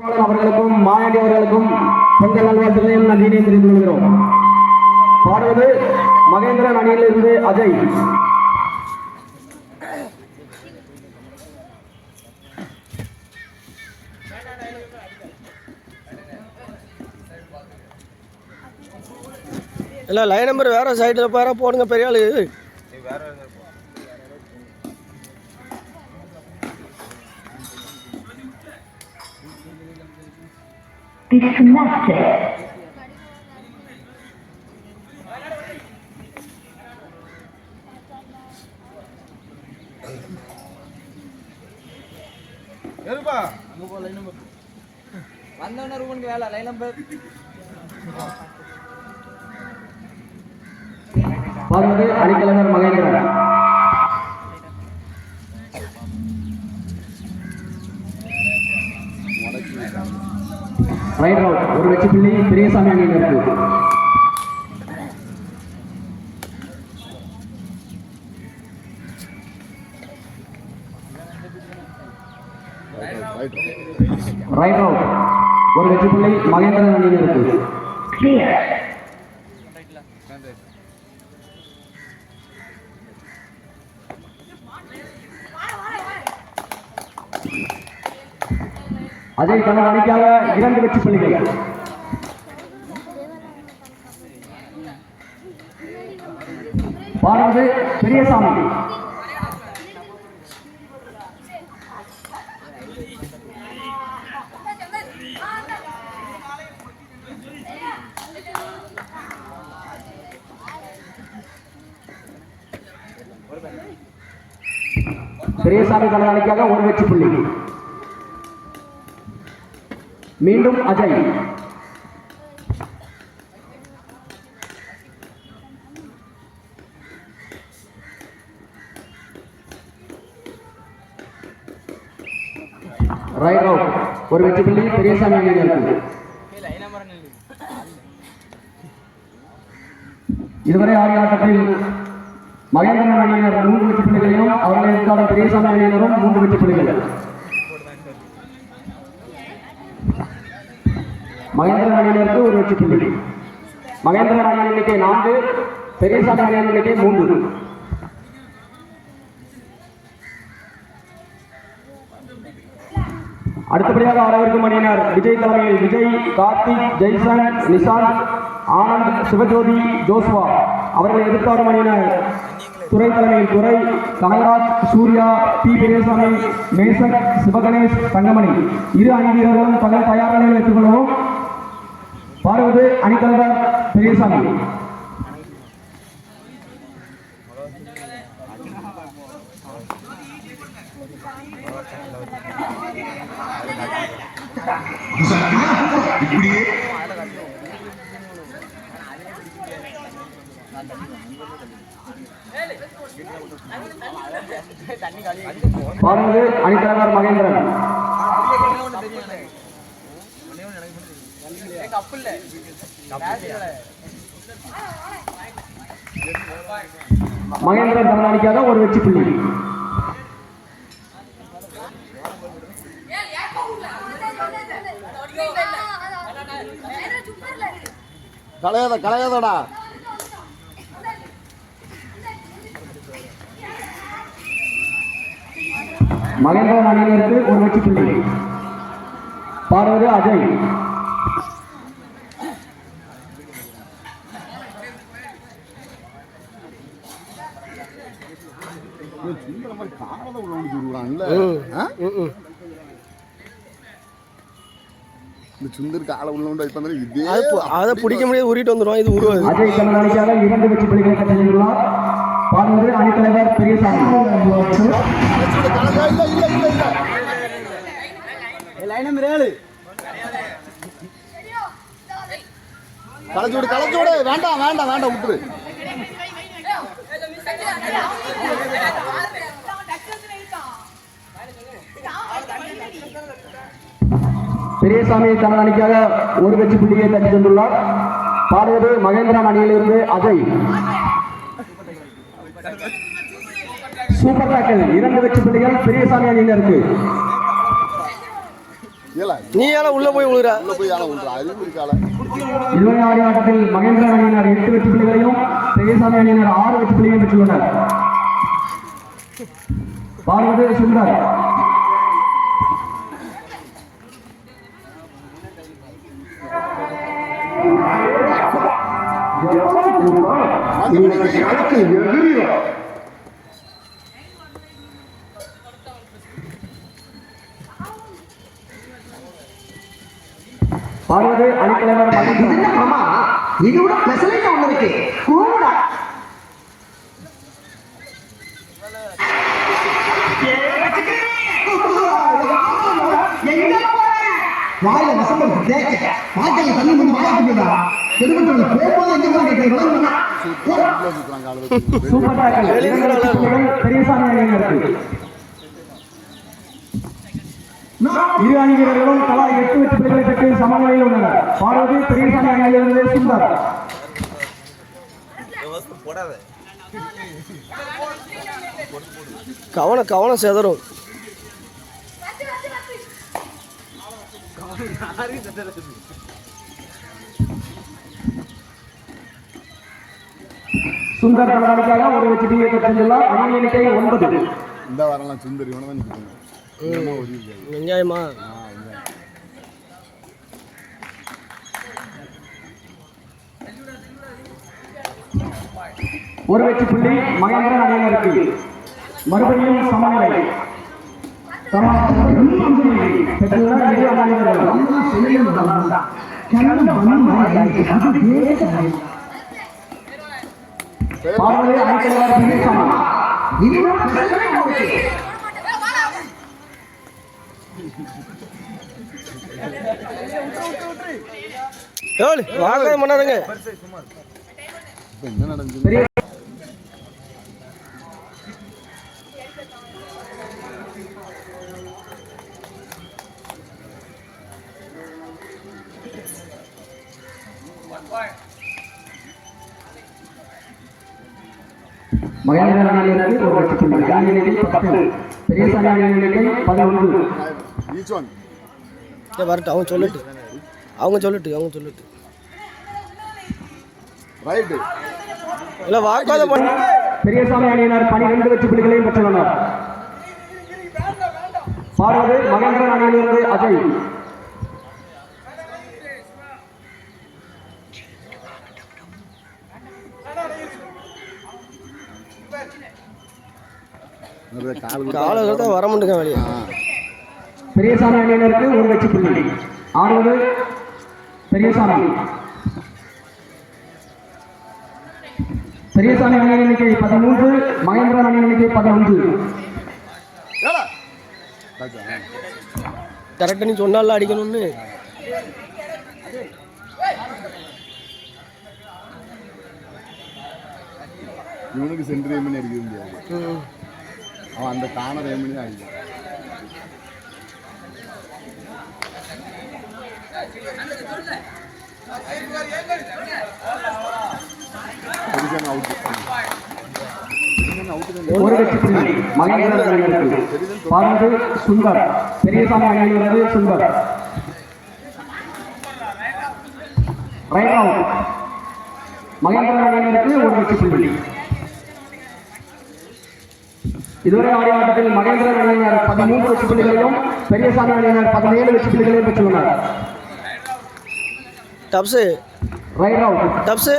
அவர்களுக்கும் மாயாண்டி அவர்களுக்கும் பொங்கல் நல்வாழ்த்துக்களையும் நன்றியினை தெரிந்து கொள்கிறோம். பாடுவது மகேந்திரன் அணியிலிருந்து அஜய். இல்லை லைன் நம்பர் வேறு சைடில் பாரு போடுங்க பெரிய ஆளு disconnected. வந்தவன ரூமுக்கு வேலை லைன் நம்பர் அவுட் ஒரு வெற்றி புள்ளி பெரியசாமி அணியினருக்கு ரைட் அவுட் ஒரு வெற்றி புள்ளி மகேந்திரன் அணியினருக்கு Clear. அஜய் தனது அணிக்காக இரண்டு வெற்றி புள்ளிகள் பாடுவது பெரியசாமி பெரியசாமி தனது ஒரு வெற்றி புள்ளி. மீண்டும் அஜய். ஒரு வெற்றி புள்ளி பெரியசாமி அணியினருக்கு இதுவரை ஆடிய ஆட்டத்தில் மகேந்திரன் அணியினர் மூன்று வெற்றி புள்ளிகளையும் அவர்களை எதிர்க்காடும் பெரியசாமி அணியினரும் மூன்று வெற்றி புள்ளிகள். மகேந்திரன் அணியினருக்கு ஒரு வெற்றி புள்ளி. மகேந்திரன் அணியின் எண்ணிக்கை நான்கு பெரியசாமி அணியின் எண்ணிக்கை மூன்று. அடுத்தபடியாக வரவிருக்கும் அணியினர் விஜய் தலைமையில் விஜய் கார்த்திக் ஜெய்சன் நிசாந்த் ஆனந்த் சிவஜோதி ஜோஸ்வா. அவர்களை எதிர்த்தாடும் அணியினர் துறை தலைமையில் துறை கமல்ராஜ் சூர்யா பி. பெரியசாமி மேசன் சிவகணேஷ் தங்கமணி. இரு அணி வீரர்களும் தங்கள் தயார் நிலையில் எடுத்துக்கொள்ளவும் பார்வது அணித்தலைவர் பெரியசாமி பாடுவது அணித்தலைவர் மகேந்திரன் மகேந்திரன் தமிழ் அணிக்காக ஒரு வெற்றி புள்ளி. கலையாத கலையாதடா. மகேந்திரன் அணியினருக்கு ஒரு வெற்றி புள்ளி. பாடுவது அஜய். சுந்தர மாதிரி விடுவாங்கல்ல இந்த சுந்தர் காலை உள்ள ஒன்று வைப்பாங்க இதே அது பிடிக்க முடியாது உருட்டு வந்துடும் இது உருவாது அஜய் அணிக்காக இரண்டு வெற்றி புள்ளிகளை அணித்தலைவர் பெரியசாமி. இல்ல இல்ல இல்ல இல்ல விடு. வேண்டாம் வேண்டாம் வேண்டாம் விட்டுரு. பெரியசாமி தனது அணிக்காக ஒரு வெற்றி புள்ளியை தட்டி தந்துள்ளார் பாடுவது மகேந்திரன் அணியிலிருந்து அஜய். சூப்பர் டாக்கிள் இரண்டு வெற்றி புள்ளிகள் பெரியசாமி அணியினருக்கு. ஏல நீ ஏன் உள்ள போய் விழுற உள்ள போய் ஆள ஒன்று அறிவு இருக்கால ஆட்டத்தில் மகேந்திர அணியினர் எட்டு வெற்றி புள்ளிகளையும் பெரியசாமி அணியினர் ஆறு வெற்றி புள்ளிகளையும் பெற்றுள்ளனர். பாடுவது சுந்தர். பாடுவது அணித்தலைவர் மகேந்திரன் இது கூட ஸ்பெஷலைட் ஒண்ணு இருக்கு. கூடா வாயில வசம்பம் தேக்க வாய்க்கால தண்ணி வந்து வாய்ப்பு இரு அணி வீரர்களும் தலா எட்டு வெற்றி புள்ளிகளை பெற்று சமநிலையில் உள்ளனர். பாடுவது பெரியசாமி அணியிலிருந்து சுந்தர். கவனம் கவனம் செதறும். சுந்தர் கடலாளிக்காக ஒரு வெற்றி புள்ளியை பெற்றுள்ளார் அணி எண்ணிக்கை ஒன்பது. இந்த வாரம்லாம் சுந்தரி. வெங்காயமா. ஒரு வெற்றி புள்ளி மகேந்திரன் அணியினருக்கு. மறுபடியும் சமநிலை. சம- ஒண்ணு இருக்கு ஏழு வாங்க பண்ணாதுங்க மகேந்திரன் அணியினருக்கு ஒரு பத்து. பெரியசாமி பதினொன்று. சரி, வரட்டும் அவங்க சொல்லட்டு. அவங்க சொல்லட்டு அவங்க சொல்லட்டு. ரைட்டு. இல்லை வாக்குவாதம் பண்ண பெரியசாமி அணியினர் பனிரெண்டு வெற்றி புள்ளிகளையும் பெற்றுள்ளனர். பாடுவது மகேந்திரன் அணியிலிருந்து அஜய். நிறைய கால் காலை தான் வர மாட்டேங்க வெளியே. ஆ. பெரியசாமி அணியினருக்கு ஒரு வெற்றி புள்ளி ஆடுவது பெரியசாமி பெரியசாமி அணி எண்ணிக்கை பதிமூன்று மகேந்திரன் அணி எண்ணிக்கை பதினொன்று கரெக்டாக நீ சொன்னால அடிக்கணும்னு. இவனுக்கு சென்ட்ரி அடிக்க முடியாது. அவன் அந்த தான ரேமணி தான் பெருசான ஒரு வெற்றி புள்ளி மகேந்திரன் அணியினருக்கு சுந்தர் பெரியசாமி அணியிலிருந்து சுந்தர் மகேந்திரன் அணியினருக்கு ஒரு வெற்றி புள்ளி இதுவரை ஆடிய ஆட்டத்தில் மகேந்திரன் அணியினர் பதிமூன்று வெற்றி புள்ளிகளையும் பெரியசாமி அணியினர் பதினேழு வெற்றி புள்ளிகளையும் பெற்றுள்ளனர். டப்ஸு. ரைட் அவுட் டப்ஸு.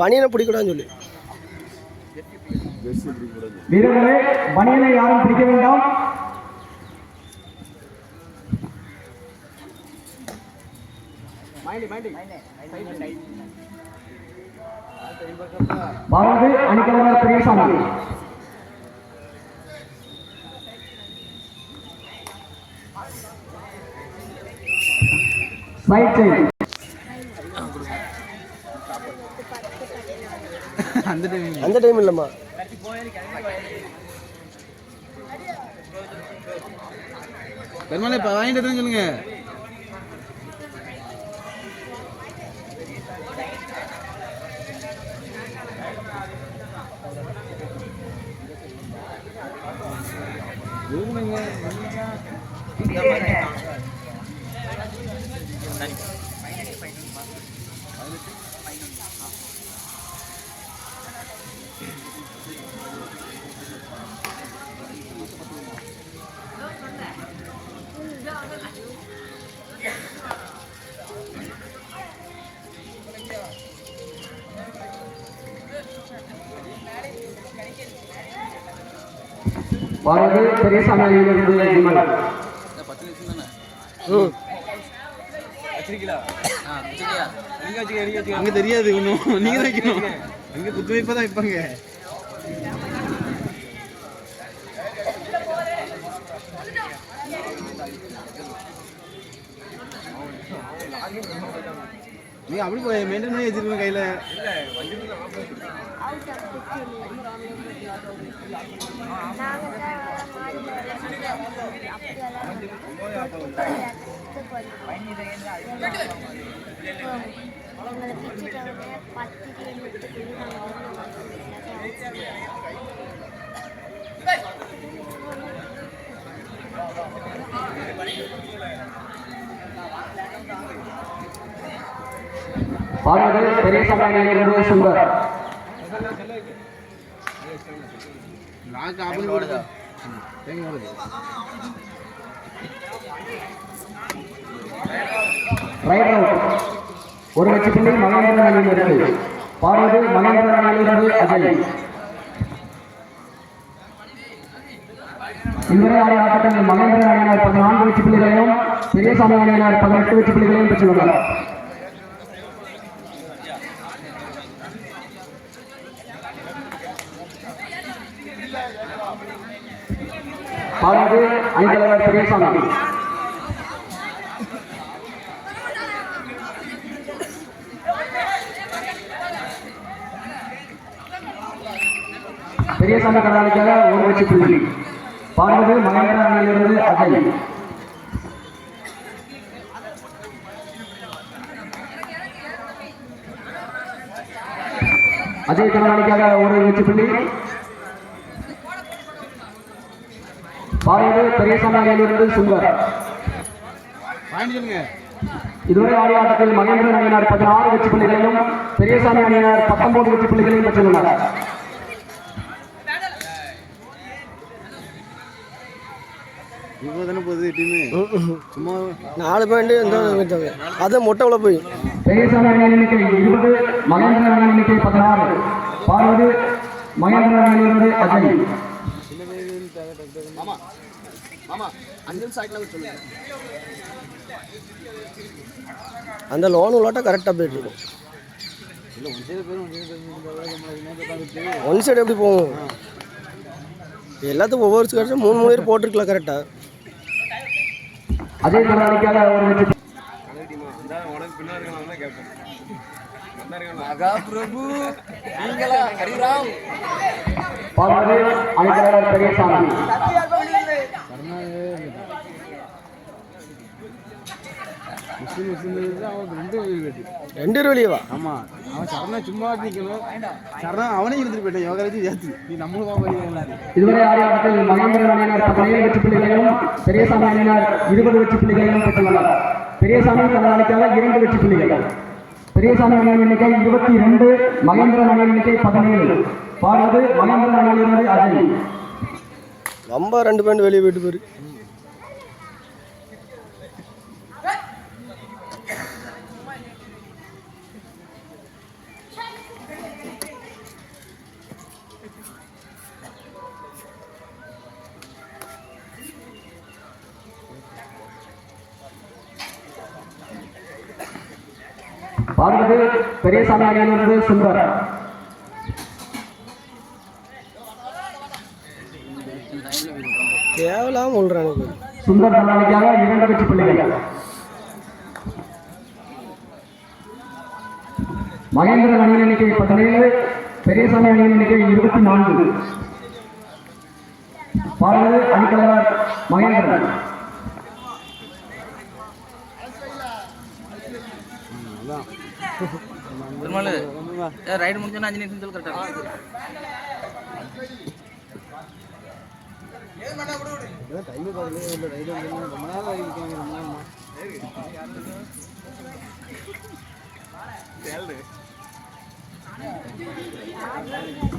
பனியனை பிடிக்கூடாதுன்னு சொல்லி. வீரர்களே பனியனை யாரும் பிடிக்க வேண்டாம். பாரதி அணித்தலைவர் பெரியசாமி. ரைட் சைடு அந்த டைம் இல்லைம்மா. பெருமாளே இப்போ வாங்கிட்டு சொல்லுங்க? வருவது பெரியசாமி அணியிலிருந்து விமல் பத்து நிமிஷம் தானே? ம். அங்க தெரியாது ஒன்றும் நீங்க தான் வைக்கணும். அங்க குத்து வைப்பா தான் வைப்பாங்க. நீ அப்படி போய் மெயின்டைன் பண்ணி வச்சிருக்கணும் கையில. சுந்தர் லாக் ஆஃப் ஓடுதா தேங்க ஓடுது ரைட் அவுட் ஒரு வெற்றி புள்ளி மகேந்திரன் அணியிலிருந்து பாடுவது மகேந்திரன் அணியிலிருந்து அஜய். இதுவரை ஆடிய ஆட்டத்தில் மகேந்திர அணியினர் பதினான்கு வெற்றி புள்ளிகளையும் பெரியசாமி அணியினர் பதினெட்டு வெற்றி புள்ளிகளையும் பெற்றுள்ளனர். பாரதி அணித்தலைவர் பெரியசாமி. பெரியசாமி கடாலிக்காக ஒரு வெற்றி புள்ளி. பாடுவது மகேந்திர அணியிலிருந்து அஜய் அஜய் கடாலிக்காக ஒரு வெற்றி புள்ளி. பாடுவது பெரியசாமி அணியிலிருந்து சுந்தர் சொல்லுங்க இதுவரை ஆடிய ஆட்டத்தில் மகேந்திரன் அணியினர் பதினாறு வெற்றி புள்ளிகளையும் பெரியசாமி அணியினர் பத்தொன்பது வெற்றி புள்ளிகளையும் பெற்றுள்ளனர். தானே போகுது டீமு சும்மா நாலு பாயிண்ட் வச்சாங்க அது மொட்டை உள்ள போய். எண்ணிக்கை அந்த லோன் உள்ளாட்டா கரெக்டாக போயிட்டு இருக்கும் ஒன் சைடு எப்படி போகும்? எல்லாத்துக்கும் ஒவ்வொரு ஸ்கட்டும் மூணு மூணு பேர் போட்டிருக்கலாம் கரெக்டாக அஜய் கருணாநிதிக்காக ஒரு வெற்றி மகா பிரபு நீங்களா? ஹரிராம். பாடுவது அணித்தலைவர் பெரியசாமி முஸ்லீம் முஸ்லீம் அவன் ரெண்டு வெயிட் ரெண்டு பேர் வெளியவா ஆமா. அவன் சரணா சும்மா நிற்கணும் சரணா அவனே இருந்துட்டு போயிட்டான். யோகாலஜி ஏத்து நீ நம்மளும் தான் இதுவரை ஆட்டத்தில் மகேந்திரன் அணியினர் பதினேழு வெற்றி புள்ளிகளையும் பெரியசாமி அணியினர் இருபது வெற்றி புள்ளிகளையும் பெற்றுள்ளனர். பெரியசாமி கருணாநிதிக்காக இரண்டு வெற்றி புள்ளிகள். பெரியசாமி அணியின் எண்ணிக்கை இருபத்தி ரெண்டு மகேந்திரன் அணியின் எண்ணிக்கை பதினேழு. பாடுவது மகேந்திரன் அணியிலிருந்து அஜய் ரொம்ப ரெண்டு பாயிண்ட் வெளியே போயிட்டு போயிரு பாடுவது பெரியசாமி அணியிலிருந்து சுந்தர் தேவையில்லாம விழுறானுங்க சுந்தர் கருணாநிதிக்காக இரண்டு வெற்றி புள்ளிகள். மகேந்திரன் அணியின் எண்ணிக்கை பதினேழு பெரியசாமி அணியின் எண்ணிக்கை இருபத்தி நான்கு. பாடுவது அணித்தலைவர் மகேந்திரன். பெருமாள் ரைடு முடிஞ்சோன்னா அஞ்சு நிமிஷம் சொல்லு கரெக்டாக டைம் பார்க்கல இல்லை ரைடு ரொம்ப நேரம் ஆகிருக்காங்க ரொம்ப நேரமா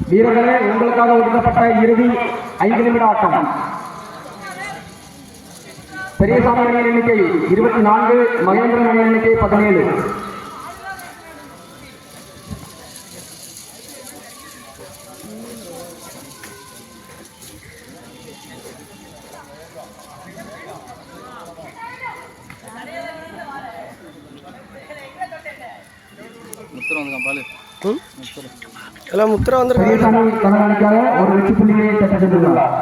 வீரர்களே உங்களுக்காக ஒதுக்கப்பட்ட இறுதி ஐந்து நிமிட ஆட்டம். பெரியசாமி அணியின் எண்ணிக்கை இருபத்தி நான்கு மகேந்திரன் எண்ணிக்கை பதினேழு முத்திரம் வந்துக்கான் பாலு ம் எல்லாம் முத்திரை வந்திருக்கு பெரியசாமி தலைவனுக்காக ஒரு வெற்றி புள்ளியை சென்றுள்ளார்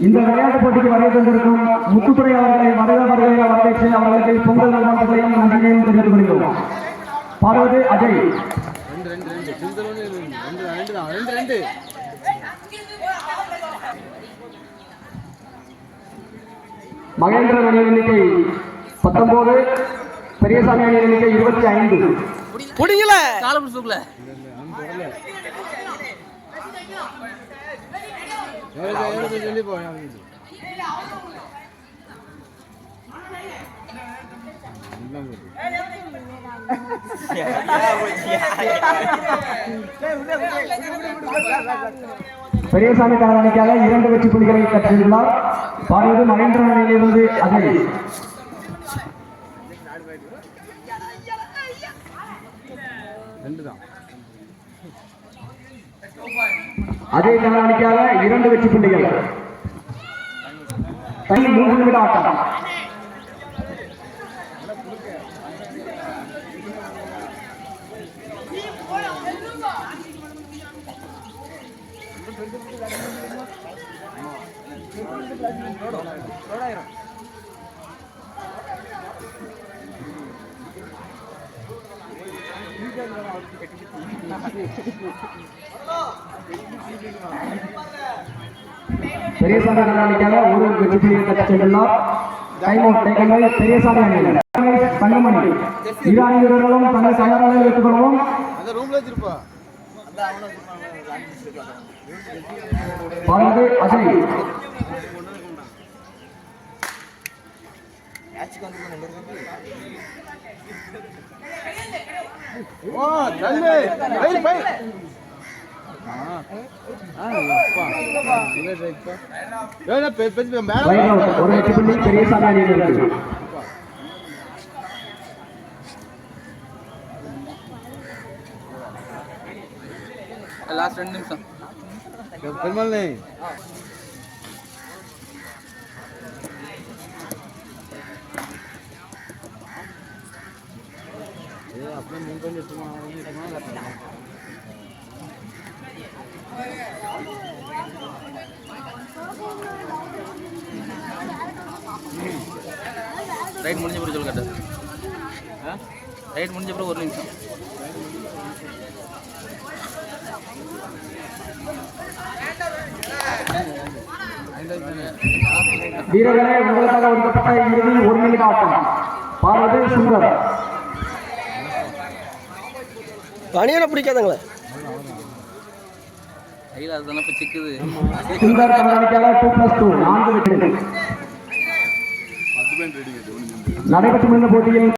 இந்த விளையாட்டு போட்டிக்கு வருகை தந்திருக்கும் முத்துத்துறை அவர்களை வருக வருகையாக வரவேற்று அவர்களுக்கு பொங்கல் நல்வாழ்த்துக்களையும் நன்றியையும் தெரிவித்துக் கொள்கிறோம் பாடுவது அஜய். மகேந்திரன் அணியின் எண்ணிக்கை பத்தொன்பது பெரியசாமி அணியின் எண்ணிக்கை இருபத்தி ஐந்து. பிடிங்கல. பெரியசாமி தலைவனுக்காக இரண்டு வெற்றி புள்ளிகளை பெற்றுள்ளார் பாடுவது மகேந்திரன் அணியிலிருந்து அதில் ரெண்டு தான். அஜய் தலைவனுக்காக இரண்டு வெற்றி புள்ளிகள். மூன்று நிமிட ஆட்டம். பெரியசாமி தலைவனுக்காக ஒரு வெற்றி பெற்று சென்றுள்ளார் time out taken by Periyasamy அணியினர் தங்கமணி இரு அணி வீரர்களும் தங்கள் தயாராக வைத்துக் கொள்வோம். அந்த ரூம்ல வச்சிருப்பா. பாடுவது அஜய் ஓ தள்ளு பயிர் பயிர் ஆ ஆ அப்பா இல்லை ரைட்ப்பா ஏன்னா பெரிய மேலே லைன் அவுட் ஒரு வெற்றி புள்ளி பெரியசாமி அணியினருக்கு லாஸ்ட் ரெண்டு நிமிஷம் பெருமாள் அப்படியே முன் கொஞ்சம் சும்மா சும்மா ரைட் முடிஞ்ச பிறகு சொல்லு கரெக்டாக ரைட் முடிஞ்ச பிறகு ஒரு நிமிஷம். வீரர்களே உங்களுக்காக ஒதுக்கப்பட்ட இறுதி ஒரு நிமிட ஆட்டம். பார்வதி சுந்தர். பனியனை பிடிக்காதங்களே. கையில் அதுதானே இப்போ சிக்குது. சுந்தர் தலைவனுக்காக டூ பிளஸ் டூ நான்கு நடைபெற்று போட்டியில்